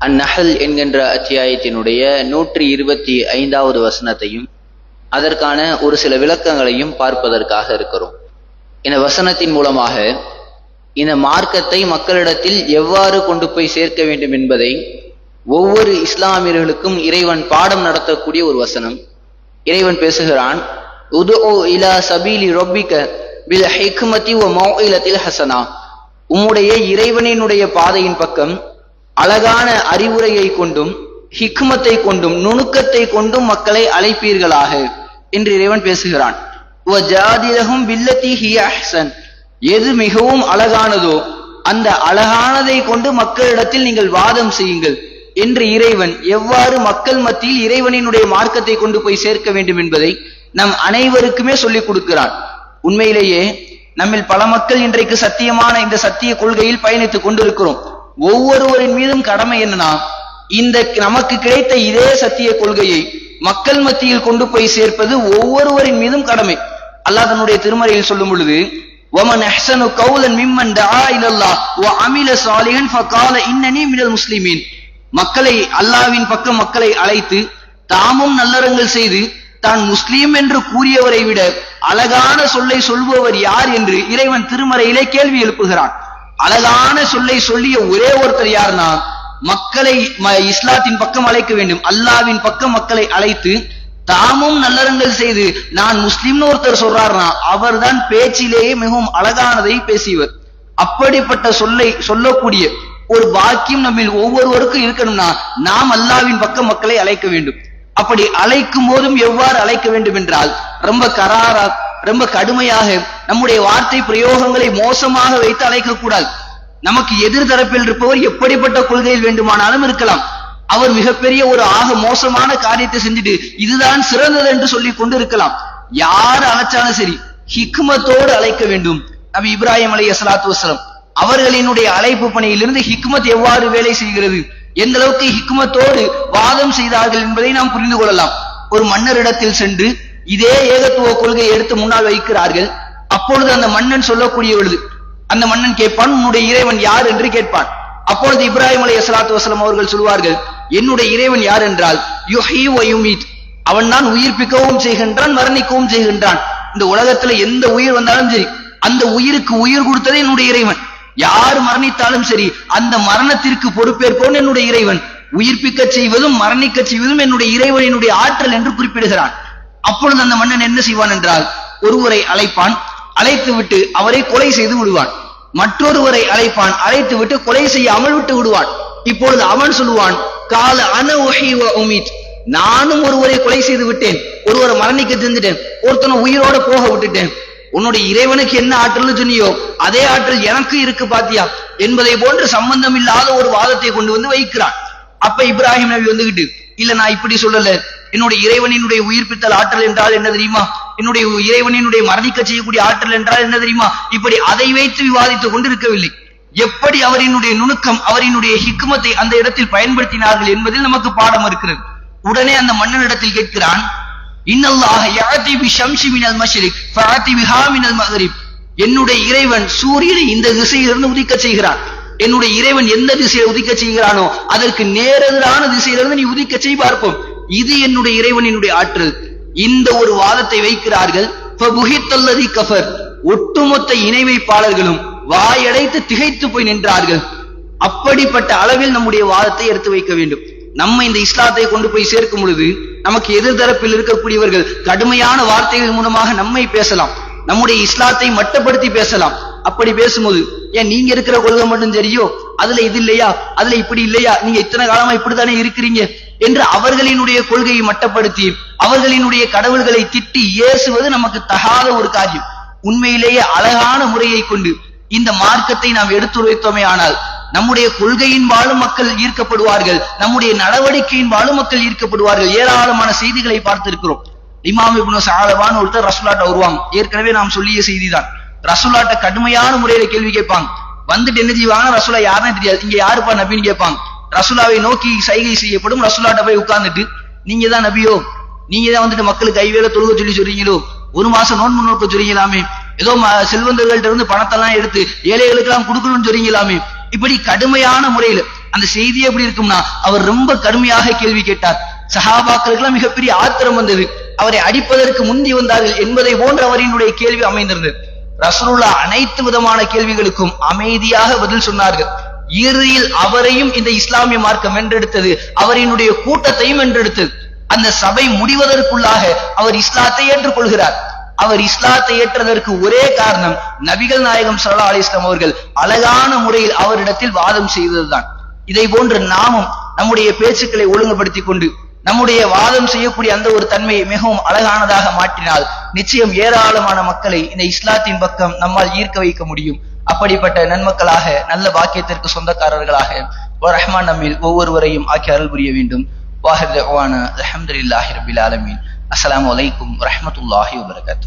அந்நஹல் என்கின்ற அத்தியாயத்தினுடைய நூற்றி இருபத்தி ஐந்தாவது வசனத்தையும் அதற்கான ஒரு சில விளக்கங்களையும் பார்ப்பதற்காக இருக்கிறோம். இந்த வசனத்தின் மூலமாக இந்த மார்க்கத்தை மக்களிடத்தில் எவ்வாறு கொண்டு போய் சேர்க்க வேண்டும் என்பதை ஒவ்வொரு இஸ்லாமியர்களுக்கும் இறைவன் பாடம் நடத்தக்கூடிய ஒரு வசனம். இறைவன் பேசுகிறான் உதுஓ இலா சபீலி ரொப்பிக்க பில் ஹிக்மதி ஒ ஹசனா. உம்முடைய இறைவனினுடைய பாதையின் பக்கம் அழகான அறிவுரையை கொண்டும் ஹிக்மத்தை கொண்டும் நுணுக்கத்தை கொண்டும் மக்களை அழைப்பீர்களாக? என்று இறைவன் பேசுகிறான். "வ ஜாதிலஹும் அஹ்சன்." எது மிகவும் அழகானதோ அந்த அழகானதை கொண்டு மக்களிடத்தில் நீங்கள் வாதம் செய்யுங்கள் என்று இறைவன் எவ்வாறு மக்கள் மத்தியில் இறைவனினுடைய மார்க்கத்தை கொண்டு போய் சேர்க்க வேண்டும் என்பதை நம் அனைவருக்குமே சொல்லிக் கொடுக்கிறான். உண்மையிலேயே நம்மில் பல மக்கள் இன்றைக்கு சத்தியமான இந்த சத்திய கொள்கையில் பயணித்துக் கொண்டிருக்கிறோம். ஒவ்வொருவரின் மீதும் கடமை என்னன்னா இந்த நமக்கு கிடைத்த இதே சத்திய கொள்கையை மக்கள் மத்தியில் கொண்டு போய் சேர்ப்பது ஒவ்வொருவரின் மீதும் கடமை அல்லாஹ் தன்னுடைய திருமறையில் சொல்லும் பொழுது ومن احسن قولا ممن دعا الى الله وعمل صالحا فقال انني من المسلمين மக்களை அல்லாவின் பக்கம் மக்களை அழைத்து தாமும் நல்லறங்கள் செய்து தான் முஸ்லீம் என்று கூறியவரை விட அழகான சொல்லை சொல்பவர் யார் என்று இறைவன் திருமறையிலே கேள்வி எழுப்புகிறான் அழகான சொல்லை சொல்லிய ஒரே ஒருத்தர் யாருன்னா மக்களை ம- இஸ்லாத்தின் பக்கம் அழைக்க வேண்டும். அல்லாவின் பக்கம் மக்களை அழைத்து தாமும் நல்லறங்கள் செய்து நான் முஸ்லிம்னு ஒருத்தர் சொல்றாருனா அவர்தான் பேச்சிலேயே மிகவும் அழகானதை பேசியவர். அப்படிப்பட்ட சொல்லை சொல்லக்கூடிய ஒரு வாக்கியம் நம்மில் ஒவ்வொருவருக்கும் இருக்கணும்னா நாம் அல்லாவின் பக்கம் மக்களை அழைக்க வேண்டும். அப்படி அழைக்கும் போதும் எவ்வாறு அழைக்க வேண்டும் என்றால் ரொம்ப கராரா ரொம்ப கடுமையாக நம்முடைய வார்த்தை பிரயோகங்களை மோசமாக வைத்து அழைக்கக்கூடாது நமக்கு எதிர் தரப்பில் இருப்பவர் எப்படிப்பட்ட கொள்கையில் வேண்டுமானாலும் இருக்கலாம். அவர் மிகப்பெரிய ஒரு ஆக மோசமான காரியத்தை செஞ்சுட்டு இதுதான் சிறந்தது என்று சொல்லி கொண்டு இருக்கலாம் யார் அழைச்சாலும் சரி ஹிக்மத்தோடு அழைக்க வேண்டும். நபி இப்ராஹிம் அலி அஸ்லாத்து வசலம் அவர்களினுடைய அழைப்பு பணியிலிருந்து ஹிக்மத் எவ்வாறு வேலை செய்கிறது? எந்த அளவுக்கு ஹிக்மத்தோடு வாதம் செய்தார்கள் என்பதை நாம் புரிந்து கொள்ளலாம். ஒரு மன்னரிடத்தில் சென்று இதே ஏகத்துவ கொள்கையை எடுத்து முன்னால் வைக்கிறார்கள். அப்பொழுது அந்த மன்னன் சொல்லக்கூடிய பொழுது அந்த மன்னன் கேட்பான் உன்னுடைய இறைவன் யார்? என்று கேட்பான். அப்பொழுது இப்ராஹிம் அலி அஸ்லாத்து வசலம் அவர்கள் சொல்வார்கள் என்னுடைய இறைவன் யார் என்றால் யுஹி வ அவன் தான் உயிர்ப்பிக்கவும் செய்கின்றான் மரணிக்கவும் செய்கின்றான். இந்த உலகத்துல எந்த உயிர் வந்தாலும் சரி அந்த உயிருக்கு உயிர் கொடுத்ததே என்னுடைய இறைவன். யார் மரணித்தாலும் சரி அந்த மரணத்திற்கு பொறுப்பேற்போன் என்னுடைய இறைவன். உயிர்ப்பிக்க செய்வதும் மரணிக்க செய்வதும் என்னுடைய இறைவனினுடைய ஆற்றல் என்று குறிப்பிடுகிறான். அப்பொழுது அந்த மன்னன் என்ன செய்வான் என்றால் ஒருவரை அழைப்பான் அழைத்து விட்டு அவரை கொலை செய்து விடுவான். மற்றொருவரை அழைப்பான் அழைத்து விட்டு கொலை செய்யாமல் விட்டு விடுவான் இப்பொழுது அவன் சொல்லுவான் கால அன உமீத். நானும் ஒருவரை கொலை செய்து விட்டேன். ஒருவரை மரணிக்க தந்துட்டேன் ஒருத்தனை உயிரோட போக விட்டுட்டேன். உன்னுடைய இறைவனுக்கு என்ன ஆற்றல் சொன்னியோ அதே ஆற்றல் எனக்கு இருக்கு பாத்தியா? என்பதை போன்று சம்பந்தம் இல்லாத ஒரு வாதத்தை கொண்டு வந்து வைக்கிறான். அப்ப இப்ராஹிம் நபி வந்துகிட்டு இல்ல நான் இப்படி சொல்லல. என்னுடைய இறைவனினுடைய உயிர்ப்பித்தல் ஆற்றல் என்றால் என்ன தெரியுமா? என்னுடைய இறைவனினுடைய மரணிக்க செய்யக்கூடிய ஆற்றல் என்றால் என்ன தெரியுமா? இப்படி அதை வைத்து விவாதித்துக் கொண்டிருக்கவில்லை. எப்படி அவரினுடைய நுணுக்கம் அவரினுடைய ஹிக்மத்தை அந்த இடத்தில் பயன்படுத்தினார்கள் என்பதில் நமக்கு பாடம் இருக்கிறது. உடனே அந்த மன்னனிடத்தில் கேட்கிறான் இன்னல்லாஹ யாதி பி ஷம்ஷி மினல் மஷ்ரிக் ஃபஅதி மினல் என்னுடைய இறைவன் சூரியனை இந்த திசையிலிருந்து உதிக்க செய்கிறான் என்னுடைய இறைவன் எந்த திசையை உதிக்க செய்கிறானோ அதற்கு நேரெதிரான திசையிலிருந்து நீ உதிக்க செய் பார்ப்போம் இது என்னுடைய இறைவனினுடைய ஆற்றல். இந்த ஒரு வாதத்தை வைக்கிறார்கள். கஃபர். ஒட்டுமொத்த இணை வைப்பாளர்களும் வாயடைத்து திகைத்து போய் நின்றார்கள். அப்படிப்பட்ட அளவில் நம்முடைய வாதத்தை எடுத்து வைக்க வேண்டும். நம்ம இந்த இஸ்லாத்தை கொண்டு போய் சேர்க்கும் பொழுது நமக்கு எதிர்தரப்பில் இருக்கக்கூடியவர்கள் கடுமையான வார்த்தைகள் மூலமாக நம்மை பேசலாம். நம்முடைய இஸ்லாத்தை மட்டப்படுத்தி பேசலாம். அப்படி பேசும்போது ஏன் நீங்க இருக்கிற கொள்கை மட்டும் சரியோ அதுல இது இல்லையா? அதுல இப்படி இல்லையா? நீங்க இத்தனை காலமா இப்படித்தானே இருக்கிறீங்க? என்று அவர்களினுடைய கொள்கையை மட்டப்படுத்தி அவர்களினுடைய கடவுள்களை திட்டி ஏசுவது நமக்கு தகாத ஒரு காரியம். உண்மையிலேயே அழகான முறையை கொண்டு இந்த மார்க்கத்தை நாம் எடுத்துரைத்தோமே ஆனால் நம்முடைய கொள்கையின் வாழும் மக்கள் ஈர்க்கப்படுவார்கள் நம்முடைய நடவடிக்கையின் வாழும் மக்கள் ஈர்க்கப்படுவார்கள். ஏராளமான செய்திகளை பார்த்திருக்கிறோம். இமாம் இப்னு சாலவான் ஒருத்தர் ரசுலாட்ட வருவாங்க. ஏற்கனவே நாம் சொல்லிய செய்திதான். ரசுலாட்ட கடுமையான முறையில கேள்வி கேட்பாங்க. வந்துட்டு என்ன செய்வாங்க ரசுலா யாருன்னு தெரியாது. இங்க யாருப்பா நபின்னு கேட்பாங்க. ரசுலாவை நோக்கி சைகை செய்யப்படும். ரசுலாட்ட போய் உட்கார்ந்துட்டு நீங்க தான் நபியோ நீங்க தான் வந்துட்டு மக்களுக்கு கைவேல தொழுக சொல்லி சொல்றீங்களோ? ஒரு மாசம் நோன்பு நோக்க சொல்றீங்களாமே? ஏதோ செல்வந்தர்கள்ட்ட இருந்து பணத்தெல்லாம் எடுத்து ஏழைகளுக்கு எல்லாம் கொடுக்கணும்னு சொல்றீங்களாமே? இப்படி கடுமையான முறையில அந்த செய்தி எப்படி இருக்கும்னா அவர் ரொம்ப கடுமையாக கேள்வி கேட்டார். சஹாபாக்களுக்கு எல்லாம் மிகப்பெரிய ஆத்திரம் வந்தது. அவரை அடிப்பதற்கு முந்தி வந்தார்கள் என்பதை போன்ற அவரினுடைய கேள்வி அமைந்திருந்தது. ரசூலுல்லா அனைத்து விதமான கேள்விகளுக்கும் அமைதியாக பதில் சொன்னார்கள். இறுதியில் அவரையும் இந்த இஸ்லாமிய மார்க்கம் வென்றெடுத்தது. அவரினுடைய கூட்டத்தையும் வென்றெடுத்தது அந்த சபை முடிவதற்குள்ளாக அவர் இஸ்லாத்தை ஏற்றுக்கொள்கிறார். அவர் இஸ்லாத்தை ஏற்றதற்கு ஒரே காரணம் நபிகள் நாயகம் சல்லா அலைஹி அவர்கள் அழகான முறையில் அவரிடத்தில் வாதம் செய்ததுதான். இதை போன்று நாமும் நம்முடைய பேச்சுக்களை ஒழுங்குபடுத்திக் கொண்டு நம்முடைய வாதம் செய்யக்கூடிய அந்த ஒரு தன்மையை மிகவும் அழகானதாக மாற்றினால் நிச்சயம் ஏராளமான மக்களை இந்த இஸ்லாத்தின் பக்கம் நம்மால் ஈர்க்க வைக்க முடியும். அப்படிப்பட்ட நன்மக்களாக நல்ல வாக்கியத்திற்கு சொந்தக்காரர்களாக ஒரு ரஹ்மான் நம்மில் ஒவ்வொருவரையும் ஆக்கி அருள் புரிய வேண்டும். வாஹிர் அஹமதுல்லாஹி ரபில் ஆலமீன். அஸ்லாம் அலைக்கும் வரஹ்மத்துல்லாஹி வபரகாத்து.